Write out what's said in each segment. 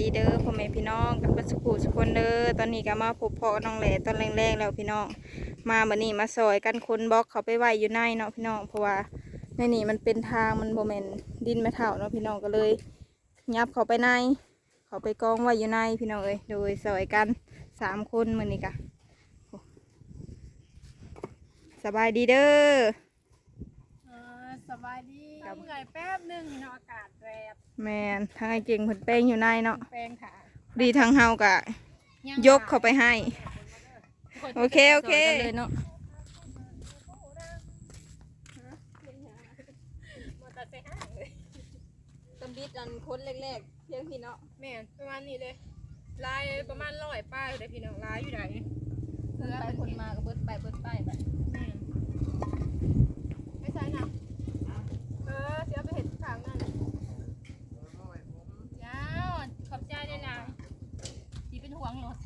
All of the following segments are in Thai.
ดีเด้อพ่อแม่พี่น้องกันเป็นสุขุสุกคนเด้อตอนนี้ก็มาพบพ่อน้องแหล่ตอนแรกๆแล้วพี่น้อง มาบันนี้มาซอยกันคนบล็อกเขาไปไหวอยู่ในเนาะพี่น้องเพราะว่าในนี่มันเป็นทางมันโบแมนดินไม่เท่าเนาะพี่น้องก็เลย ยับเขาไปใน เขาไปกองไว้อยู่ในพี่น้องเอ้ยโดยซอยกันสามคนมือนี้กะสบายดีเด้อ บายดีครับเมื่อยแป๊บหนึงเนาะอากาศแรบแมนทางไอเก่งเพิ่นแป้งอยู่ในเนาะแปลงขาดีทางเฮากะยกเข้าไปให้ โอเค โอเคเลยเนาะมอเตอร์ไซค์ห้างเลยตำบิดอันคนแรกๆเพียงพี่เนาะแม่นประมาณนี้เลยลายประมาณร้อยป้ายเลยพี่น้องลายอยู่ไหนคนไปคนมาก็เบิดไปเบิดไปแบบแม่นไม่ใช่นะ เออเสียไปเห็นทางนั่นยาวขอบใจด้วยนะที่เป็นห่วงรถ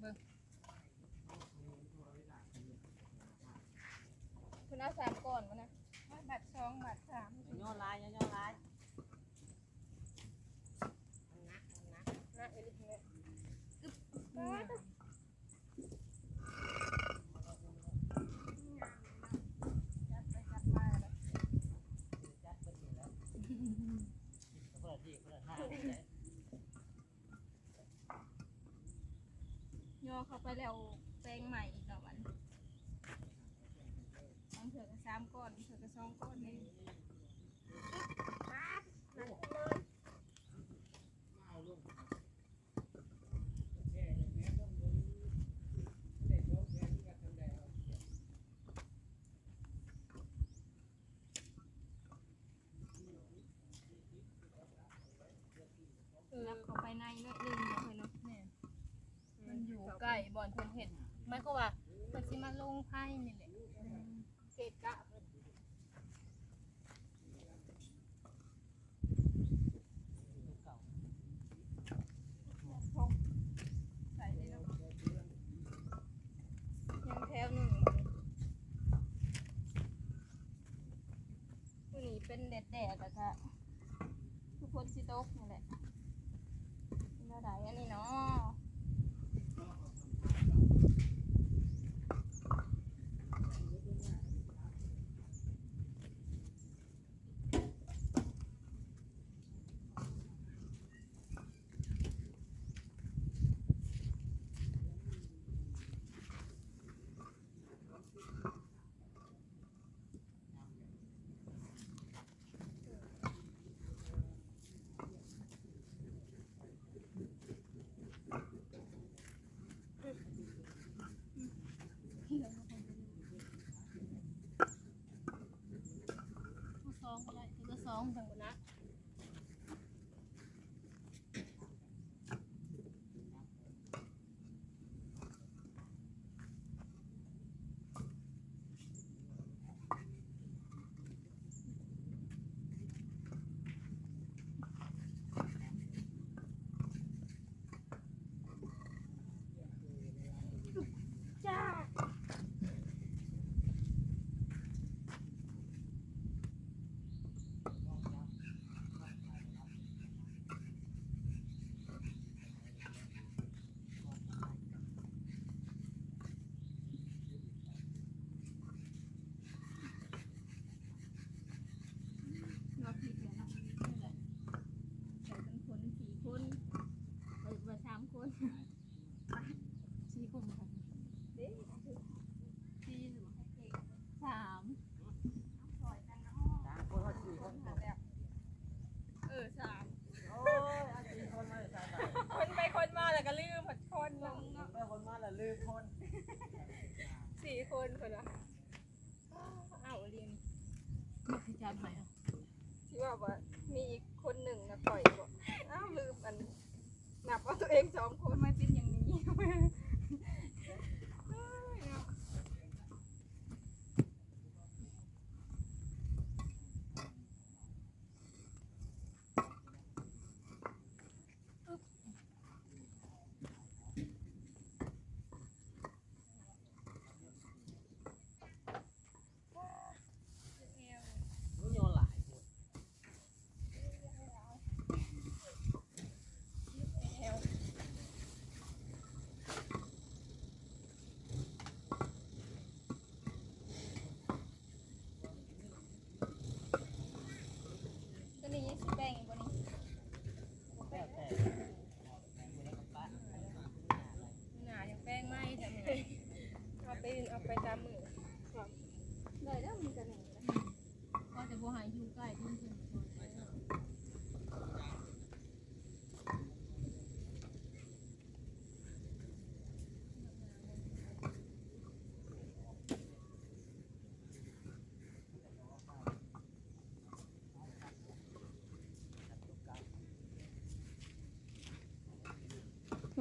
เบิ่ง คุณเอาสามก่อนมานะ บัตรสองบัตรสาม ย่อลายย่อลาย นะเอลิเน่จัดไปจัดมาเลย จัดเป็นอยู่แล้วคนละที่คนละทางเลย ย่อาแปลงใหม่อีกแล้วมันบางเถื่อก็สามก้อนเถื่อก็สองก้อนเองนับเข้าไปในเนื้อหนึ่งเนาะเพื่อนเนาะ มันอยู่ ใกล้บ่อนเพิ่นเห็นมันก็ว่าเพิ่นสิมาลงไพ่นี่แหละเกะกะเพิ่นใส่เลยเนาะยังแถวหนึ่งตัวนี้เป็นแดดแดดอะค่ะทุกคนสิโต๊กนี่แหละเป็นอะไรอันนี้เนาะ ผู้สองก็ได้คื อก็สองทั้งหมดนะ รอบผิดเลยเนาะใส่เป็นคนสี่คนเออมาสามคน สี่คนค่ะ เด้สี่หรือสาม สามคนว่าสี่คน เออสาม โอ้ยอันสี่คนมาใส่บาตร คนไปคนมาแล้วก็ลืมผัดคนลง เมื่อคนมาแล้วลืมคนสี่คนคนละอ้าวเรียนนี่คือจานหอยอะที่ว่าว่ามีอีกคนหนึ่งนะปล่อยบอกอ้าวลืมอันนับว่าตัวเองสองคนไม่เป็นอย่างนี้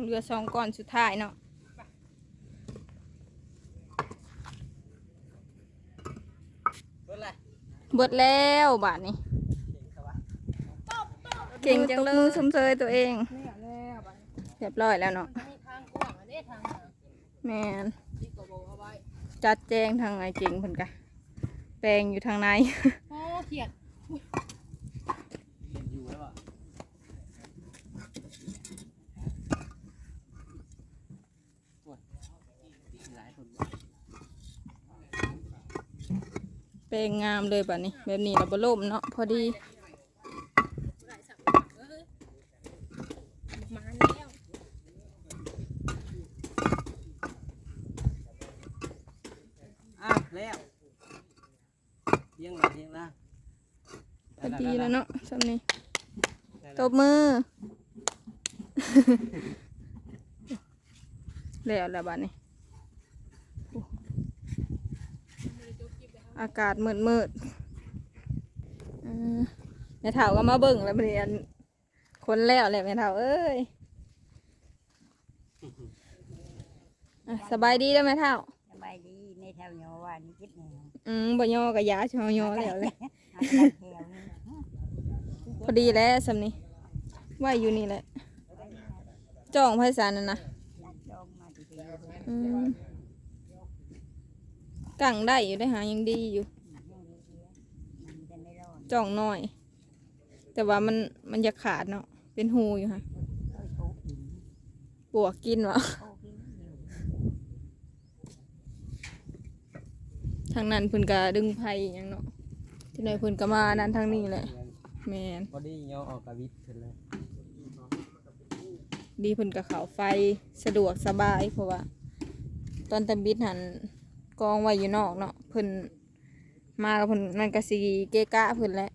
เหลือสองก้อนสุดท้ายเนาะเบิดอะไรเบิดแล้วบาทนี้เก่งครับวะเก่งจังเลยสมเชยตัวเองเนี่ยแล้วบัดนี้เรียบร้อยแล้วเนาะมีทางกว้างอันนี้ทางหาแมนที่ก็บอกเอาไว้จัดแจงทางไอเก่งเพิ่นกะแปลงอยู่ทางในโอ้เขียด เห็นอยู่แล้วอะโอ้ยหลายคน แปลงงามเลยบัดนี้ แบบนี้เราบ่ล่มเนาะพอดีหลายสับเอ้ยมาแล้วอ้าวแล้วเลี้ยงละเลี้ยงละพอดีแล้วเนาะสำนี้ได้ตแล้วบมือ แล้วแล้วบัดนี้โอากาศมืดมืดๆอืมแม่เฒ่าก็มาเบิ่งแล้วเรียนคนแล้วแหละแม่เฒ่าเอ้ยอะสบายดีแล้วแม่เฒ่าสบายดีในแถวโยว่านี่คิดแนวอืมบ่ย่อกับยาชอยอแล้วเลยหาได้แถวนี่พอดีแล้วสำนี้ว่าอยู่นี่แหละจ้องไพศาลนั่นนะจัดจองมาทีเดียวอืม กังได้อยู่ได้หายังดีอยู่ยังดีเดียวมันจะไม่รอดจ้องน้อย แต่ว่ามันมันจะขาดเนาะเป็นหูอยู่ค่ะเอ้ยโคกินปวกกินวะโคกินอยู่ทางนั้นเพิ่นก็ดึงไผ่อหยังเนาะที่ไหนเพิ่นก็มานั้นทางนี้แหละแมนบอดี้ย่อออกกระวิดขึ้นเลยดีเพิ่นก็เขาไฟสะดวกสบายเพราะว่า ตอนตะบิดหัน กองไว้อยู่นอกเนาะเพิ่นมากับเพิ่นมันก็สิเกะกะเพิ่นแหละ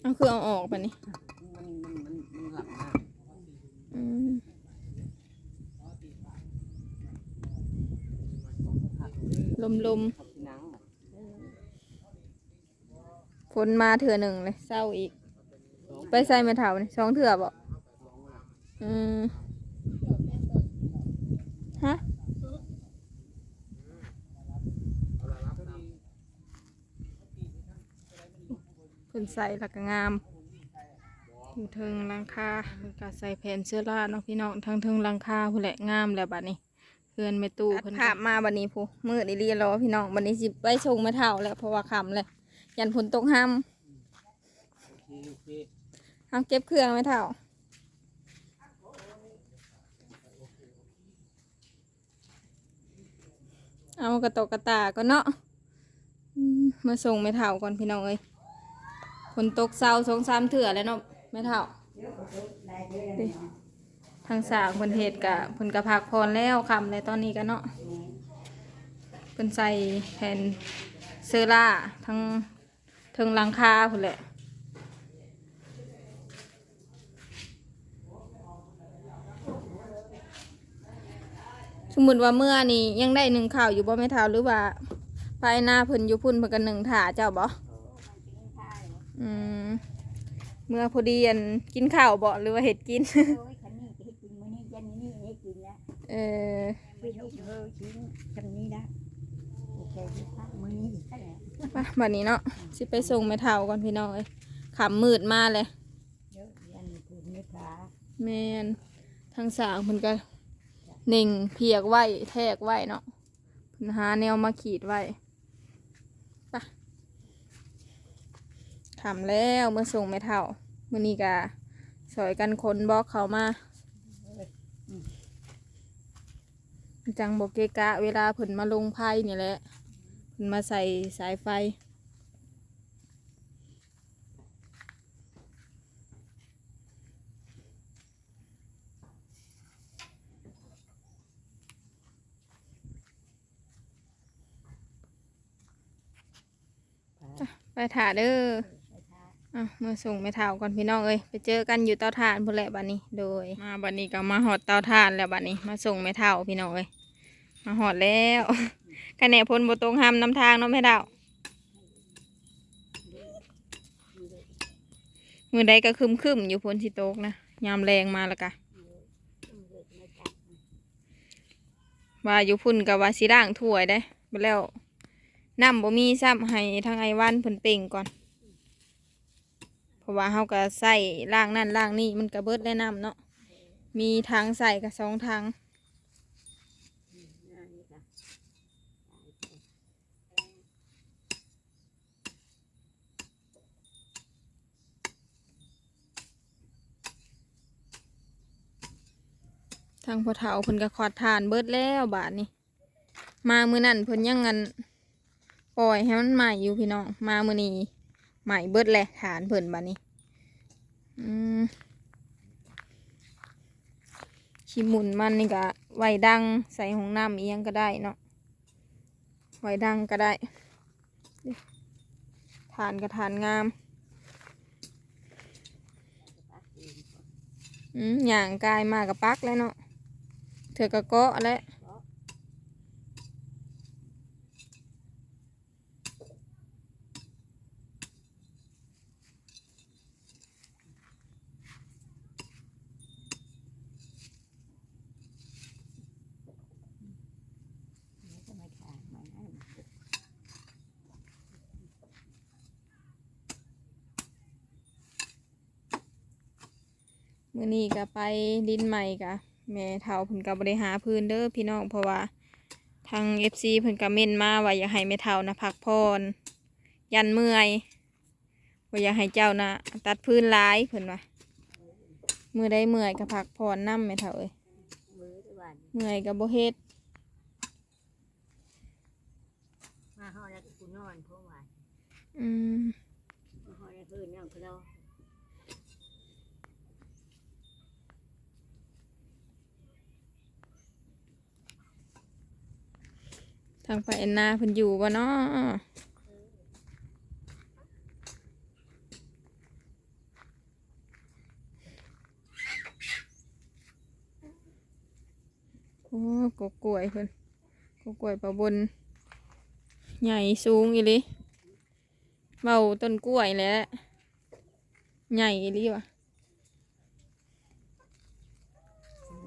เอาคือเอาออกไปนี่มันมันมันมันหลับมากอืมลมลมนังฝนมาเถื่อหนึ่งเลยเศร้าอีก ไปใส่ม้เท้านี่สองเถื่อบองอะอืม เพิ่นใส่แล้วก็งามอยู่เทิงหลังคาเพิ่นก็ใส่แผ่นเสื้อราเนาะพี่น้องทั้งเทิงหลังคาพุ่นแหละงามแล้วบัดนี้เพื่อนแม่ตู้เพิ่นภาพมาบัดนี้ผู้มืดอีหลีรอพี่น้องบัดนี้สิไปส่งแม่เฒ่าแล้วเพราะว่าค่ำแล้วยันฝนตกห้ำโอเคโอเคเอาเก็บเครื่องไหมเท่าเอากระตกกระตาก็เนาะอืมมาส่งไม่เท่าก่อนพี่น้องเอ้ยฝ นตกเศร้าสองสามเถื่อแล้วเนาะไม่เท่าดิทางสากเพิ่นเฮ็ดกะเพิ่นกะพักพรแล้วคำเลยตอนนี้กันเนาะเพิ่นใส่แผ่นเซร่าทั้งเทิงหลังคาพุ่นแหละสมมติว่าเมื่อนี่ยังได้หนึ่งข่าวอยู่บ่แม่เท้าหรือว่าภายหน้าเพิ่นอยู่พุ่นเพิ่นกันหนึ่งถาเจ้าบ่ อืมเมื่อพอดีอันกินข้าวบ่หรือว่าเห็ดกิน โอ้ยคันนี้จะให้กินมื้อนี้ยันนี้ให้กินแล้วเออไปลูกเฮ้ยชิ้นคำนี้นะโอเคที่พักมื้อนี้อีกแค่ไหนไปบัดนี้เนาะสิไปส่งแม่เท้าก่อนพี่น้องเอ้ยขำมืดมาเลยเยอะยันคืนนี้พระแมนทางสางเพิ่นก็เน่งเพียกไว้แทกไว้เนาะเพิ่นหาแนวมาขีดไว้ไป ขำแล้วเมื่อส่งแม่เท้ามื้อนี้ก็สอยกันคนบล็อกเขามาจังบอกเกะกะ เวลาเพิ่นมาลงไพ่นี่แหละเพิ่นมาใส่สายไฟไปถ่าเด้อไปทา อะมาส่งแม่เฒ่าก่อนพี่น้องเอ้ยไปเจอกันอยู่เตาถ่านพุ่นแหละบัดนี้ โดย มาบัดนี้ก็มาหอดเตาถ่านแล้วบัดนี้ มาส่งแม่เฒ่าพี่น้องเอ้ยมาหอดแล้วคะแนนพลบตรงห้ามนำทางเนาะแม่เฒ่ามือใดก็คึมคึมอยู่พลสิโตกนะยามแรงมาแล้วกะเออต้องเลิกมาจับว่าอยู่พุ่นกับว่าสิร่างถ้วยได้ไปแล้วน้ำบ่มีซ้ำให้ทางไอวันเพิ่นเป่งก่อน ราะว่าเฮาก็ใส่ล่างนั่นล่างนี่มันก็เบิดได้น้ำเนาะมีทางใส่กับสองทางทางพอเฒ่าเพิ่นก็ขอดทานเบิดแล้วบาดนี้มามือนั้นเพิ่นยังงันปล่อยให้มันใหม่อยู่พี่น้องมามือนี้ ใหม่เบิดแหละฐานเพิ่นบานี้อืมขี้หมุนมันนี่ก็ไว้ดังใส่ห้องน้ำอียงก็ได้เนาะไว้ดังก็ได้ทานก็ทานงามอืมอย่างกายมากกับปักแล้วเนาะเธอก็เกาะแล้วก็มาถางมันให้มันสุก มื่อนี้ก็ไปดินใหม่กะแม่เฒ่าเพิ่นก็บริหาพื้นเด้อพี่น้องเพราะว่าทางเอฟซีเพิ่นก็เม่นมาว่าอยากให้แม่เฒ่านะพักพรยันเมื่อยว่าอยากให้เจ้านะตัดพื้นหลายเพิ่นว่ามือได้เมื่อยก็พักพรนำแม่เฒ่าเอ้ยมือทุกวันเมื่อยก็บ่เฮ็ดมาห่อแล้วก็กูนอนเพราะว่าอืมมาห่อแล้วคืนนั่งก็รอ ทางฝ่ายแอนนาเพิ่นอยู่บ่เนาะโอ้กกกล้วยเพิ่นกกล้วยปะบน ใหญ่สูงอีหลิเบาต้นกล้วยแหล้วใหญ่อีหลิวะ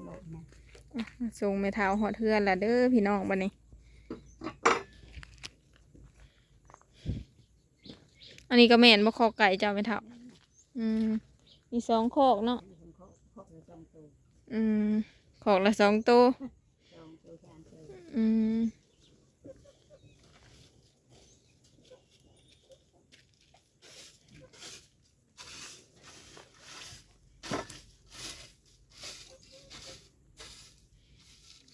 หลบนะส่งไม่เท้าหอดเทือนละเด้อพี่น้องบันนี้ อันนี้ก็แม่นบ่คอไก่เจ้าไม่เท้าอืม มีสองคอกเนาะ อืมคอกละสองตัว อืม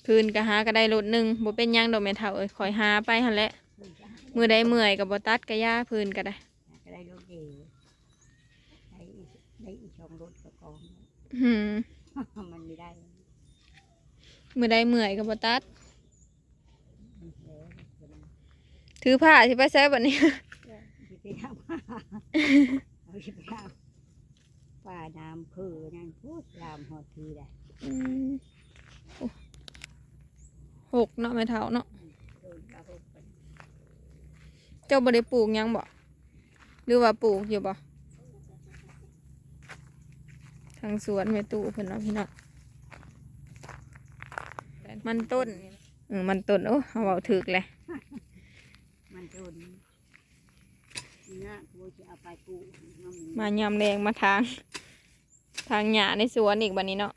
คืนก็หาก็ได้รถหนึ่งบ่เป็นยังดอกแม่เฒ่าเอ้ยคอยหาไปหันแหละมือได้เมื่อยกับบ่ตัดกระย่าพื้นก็ได้ก็ได้รถเดียวได้อีกได้อีกสองรถก็กอง หืมมันไม่ได้มือได้เมื่อยกับบ่ตัดมันแล้วเวลาถือผ้าที่ไปใช้บัดนี้สิไปทำเอาสิไปทำป่าน้ำคือนั่นพูดลามหอดทีได้อืมโอ้หกเนาะไม่เท่าเนาะโดนกระหกกันเจ้าบ่ได้ปลูกหยังบ่หรือว่าปลูกอยู่บ่ ทางสวนแม่ตู้เพิ่นเนาะพี่น้องมันต้นเออมันต้นโอ้เอาเว้าถึกเลยมันโดนเนี่ยกูจะเอาไปปลูกมันมายามแรงมาทาง ทางหญ้าในสวนอีกบัดนี้เนาะ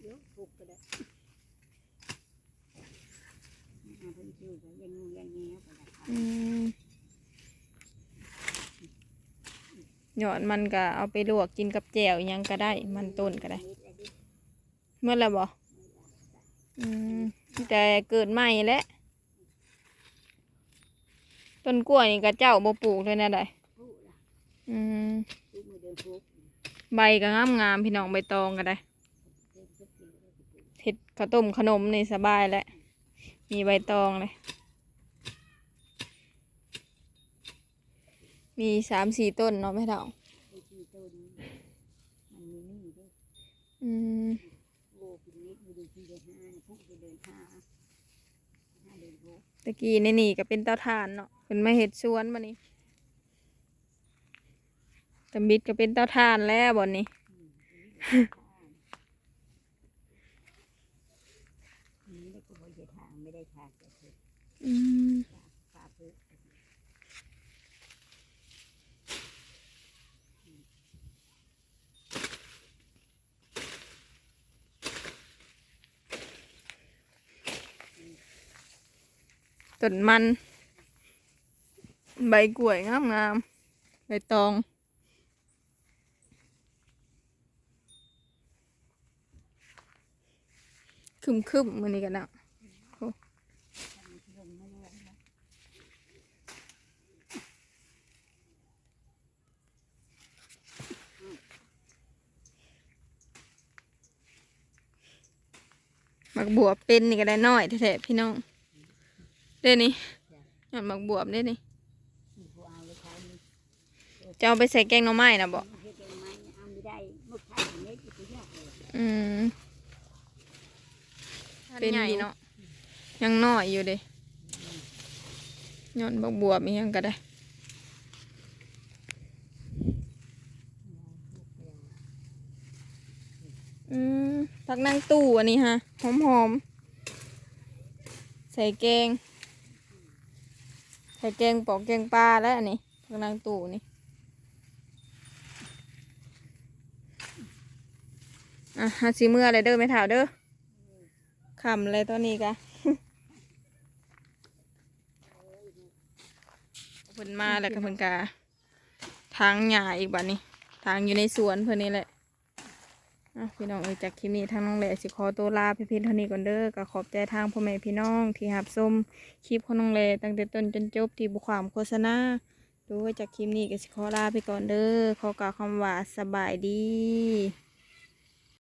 เดี๋ยวปลูกก็ได้เอา เพิ่นชื่อก็ยังยังเงี้ยก็ได้อืมยอดมันก็เอาไปลวกกินกับแจ่วยังก็ได้ มันต้นก็ได้ เมื่อไรบอแต่เกิดใหม่แล้วต้นกล้วยนี่ก็เจ้าบ่ปลูกเลยนะได้ปลูกละอืมปลูกมือเดินปลูกใบก็งามงามพี่น้องใบตองก็ได้เดินสักปีแล้วก็ปลูกเห็ดข้าวต้มขนมนี่สบายแล้วมีใบตองเลย มีสามสี่ต้นเนาะไม่เท่าไอ้ที่ต้นมันมีนี่ด้วยอืมโอ้ปีนี้มือเดินที่เดินห้าพวกเดินห้าห้าเดินหกตะกี้ในนี่ก็เป็นเตาถ่านเนาะเป็นมาเห็ดสวนมานี่ตตำบิดก็เป็นเต้าทานแล้วบ่นี้นี่ได้กูบ่ได้ทางไม่ได้ทางแต่คืออืม ต้นมัน ใบกล้วยงามงามๆใบตอง คึมคึมมือนี้กันนะลงมาเลยนะหมักบัวเป็นนี่ก็ได้น้อยแท้ๆพี่น้อง ด้นี่ยอดหมักบวบเด้นี่มีผู้เอาเลยใช้นี่จะเอาไปใส่แกงหน่อไม้นะบอกเฮ็ดเองไหมเอาไม่ได้มุกไทยเม็ดอีกอย่างเลยอืมเป็นใหญ่เนาะยังน้อยอยู่เด้ยอดหมักบวบมียังก็ได้อืมพักนั่งตู้อันนี้ฮะหอมหอมๆใส่แกงใส่แกงปอกแกงปลาแล้วอันนี้พักนั่งตู้นี่อะสีเมื่ออะไรเด้อไม่ถาวเด้อขำอะไรตอนนี้กะเพิ่นมาแล้วก็เพิ่นกาทางหญ้าอีกบัดนี้ ทางอยู่ในสวนเพิ่นนี่แหละ อะพี่น้องเอ้ยจากคลิปนี้ทางน้องแหล่สิขอตัวลาพี่พี่เท่านี้ก่อนเด้อก็ขอบใจทางพ่อแม่พี่น้องที่หับชมคลิปของน้องแหล่ตั้งแต่ต้นจนจบที่บุความโฆษณาโดยจากคลิปนี้ก็สิขอลาไปก่อนเด้อขอกล่าวคำว่าสบายดี